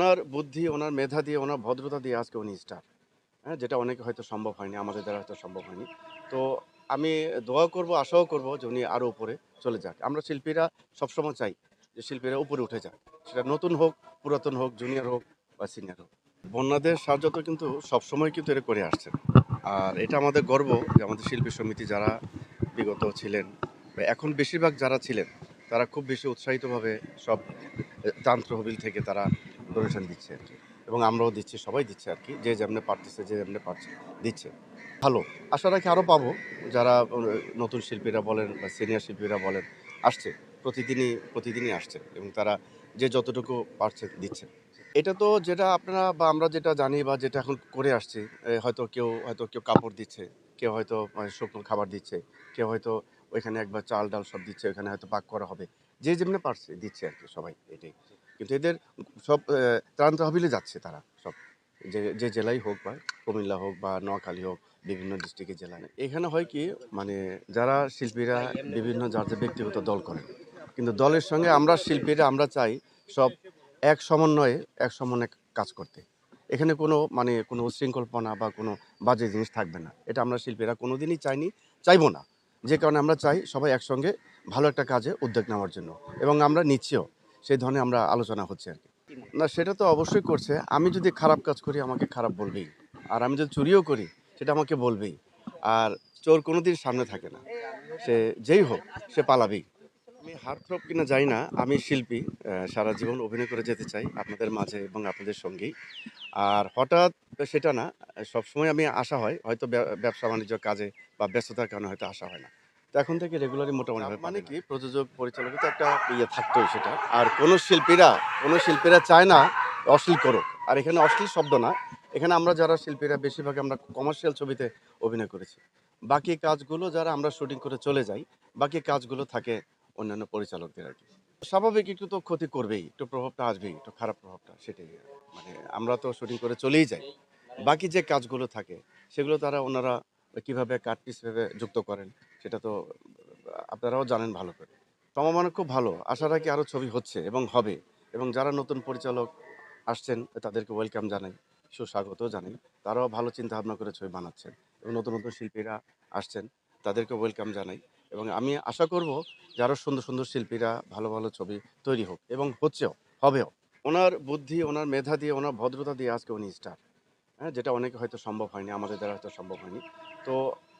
ওনার বুদ্ধি, ওনার মেধা দিয়ে, ওনার ভদ্রতা দিয়ে আজকে উনি স্টার হ্যাঁ যেটা অনেকে হয়তো সম্ভব হয়নি, আমাদের দ্বারা হয়তো সম্ভব হয়নি। তো আমি দোয়া করব, আশাও করব যে উনি আরও উপরে চলে যাক। আমরা শিল্পীরা সবসময় চাই যে শিল্পীরা উপরে উঠে যাক। সেটা নতুন হোক, পুরাতন হোক জুনিয়র হোক বা সিনিয়র হোক। বন্যাদের সাহায্য তো কিন্তু সবসময় কিন্তু এটা করে আসছেন আর এটা আমাদের গর্ব যে আমাদের শিল্পী সমিতি যারা বিগত ছিলেন বা এখন বেশিরভাগ যারা ছিলেন, তারা খুব বেশি উৎসাহিতভাবে সব ত্রাণ তহবিল থেকে তারা ডোনেশন দিচ্ছে আর কি। এবং আমরাও দিচ্ছি, সবাই দিচ্ছে আর কি, যে যেমনে পারতেছে, যে যেমনে পারছে, দিচ্ছে। ভালো, আশা রাখি আরও পাবো। যারা নতুন শিল্পীরা বলেন বা সিনিয়র শিল্পীরা বলেন, আসছে, প্রতিদিনই প্রতিদিনই আসছে এবং তারা যে যতটুকু পারছে, দিচ্ছে। এটা তো যেটা আপনারা বা আমরা যেটা জানি বা যেটা এখন করে আসছি হয়তো কেউ হয়তো কেউ কাপড় দিচ্ছে, কেউ হয়তো মানে শুকনো খাবার দিচ্ছে, কেউ হয়তো ওইখানে একবার চাল ডাল সব দিচ্ছে, ওইখানে হয়তো পাক করা হবে। যে যেমনি পারছে, দিচ্ছে আর কি সবাই, এটাই। কিন্তু এদের সব ত্রাণ তহবিলে যাচ্ছে তারা সব। যে যে জেলাই হোক বা কুমিল্লা হোক বা নোয়াখালী হোক, বিভিন্ন ডিস্ট্রিক্টের জেলায় এখানে হয় কি মানে যারা শিল্পীরা বিভিন্ন যার যে ব্যক্তিগত দল করেন, কিন্তু দলের সঙ্গে আমরা শিল্পীরা, আমরা চাই সব এক সমন্বয়ে এক সমন্বয়ে কাজ করতে। এখানে কোনো মানে কোনো উশৃঙ্খলপনা বা কোনো বাজে জিনিস থাকবে না। এটা আমরা শিল্পীরা কোনো দিনই চাইনি, চাইব না। যে কারণে আমরা চাই সবাই একসঙ্গে ভালো একটা কাজে উদ্যোগ নেওয়ার জন্য। এবং আমরা নিচ্ছিও। সেই ধরনের আমরা আলোচনা হচ্ছে আর কি। না, সেটা তো অবশ্যই করছে। আমি যদি খারাপ কাজ করি, আমাকে খারাপ বলবেই। আর আমি যদি চুরিও করি, সেটা আমাকে বলবেই। আর চোর কোনোদিন সামনে থাকে না। সে যেই হোক, সে পালাবেই। আমি হার্টথ্রব কিনা যাই না। আমি শিল্পী সারা জীবন অভিনয় করে যেতে চাই আপনাদের মাঝে এবং আপনাদের সঙ্গেই। আর হঠাৎ সেটা না, সবসময় আমি আসা হয়, হয়তো ব্যবসা বাণিজ্য কাজে বা ব্যস্ততার কারণে হয়তো আসা হয় না। তো এখন থেকে রেগুলারই মোটামুটি। মানে কি? প্রযোজক পরিচালক তো একটা ইয়ে থাকতোই সেটা। আর কোনো শিল্পীরা কোনো শিল্পীরা চায় না অশ্লীল করুক। আর এখানে অশ্লীল শব্দ না। এখানে আমরা যারা শিল্পীরা বেশিরভাগ আমরা কমার্শিয়াল ছবিতে অভিনয় করেছি। বাকি কাজগুলো যারা আমরা শুটিং করে চলে যাই বাকি কাজগুলো থাকে অন্যান্য পরিচালকদের আর কি। স্বাভাবিক একটু তো ক্ষতি করবেই একটু প্রভাবটা আসবেই একটু খারাপ প্রভাবটা সেটাই মানে আমরা তো শুটিং করে চলেই যাই। বাকি যে কাজগুলো থাকে সেগুলো তারা ওনারা কীভাবে কাটপিস ভেবে যুক্ত করেন সেটা তো, আপনারাও জানেন ভালো করে। সমমানে খুব ভালো, আশা রাখি আরও ছবি হচ্ছে এবং হবে। এবং যারা নতুন পরিচালক আসছেন, তাদেরকে ওয়েলকাম জানাই সুস্বাগত জানাই। তারাও ভালো চিন্তা ভাবনা করে ছবি বানাচ্ছেন এবং নতুন নতুন শিল্পীরা আসছেন তাদেরকে ওয়েলকাম জানাই। এবং আমি আশা করব যে আরও সুন্দর সুন্দর শিল্পীরা ভালো ভালো ছবি তৈরি হোক এবং হচ্ছেও, হবেও। ওনার বুদ্ধি, ওনার মেধা দিয়ে, ওনার ভদ্রতা দিয়ে আজকে উনি স্টার হ্যাঁ যেটা অনেকে হয়তো সম্ভব হয়নি, আমাদের দ্বারা হয়তো সম্ভব হয়নি। তো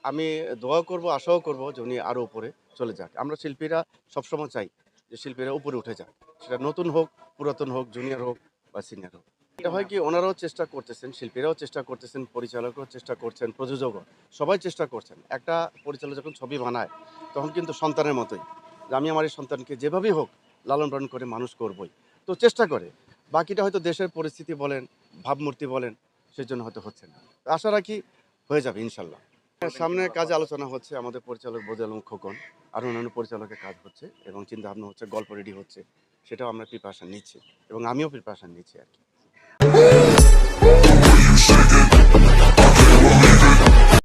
আমি দোয়া করব, আশাও করব যে উনি আরও উপরে চলে যাক। আমরা শিল্পীরা সবসময় চাই যে শিল্পীরা উপরে উঠে যাক। সেটা নতুন হোক, পুরাতন হোক জুনিয়র হোক বা সিনিয়র হোক। এটা হয় কি, ওনারাও চেষ্টা করতেছেন, শিল্পীরাও চেষ্টা করতেছেন পরিচালকও চেষ্টা করছেন প্রযোজকও সবাই চেষ্টা করছেন। একটা পরিচালক যখন ছবি বানায়, তখন কিন্তু সন্তানের মতোই আমি আমার এই সন্তানকে যেভাবেই হোক লালন পালন করে মানুষ করবই। তো চেষ্টা করে। বাকিটা হয়তো দেশের পরিস্থিতি বলেন, ভাবমূর্তি বলেন সেই জন্য হয়তো হচ্ছে না। আশা রাখি হয়ে যাবে, ইনশাল্লাহ। সামনে কাজ আলোচনা হচ্ছে আমাদের পরিচালক আলম খোকন। আর অন্যান্য পরিচালকের কাজ হচ্ছে এবং চিন্তা ভাবনা হচ্ছে গল্প রেডি হচ্ছে সেটাও আমরা প্রিপারেশন নিচ্ছি এবং আমিও প্রিপারেশন নিচ্ছি আর কি।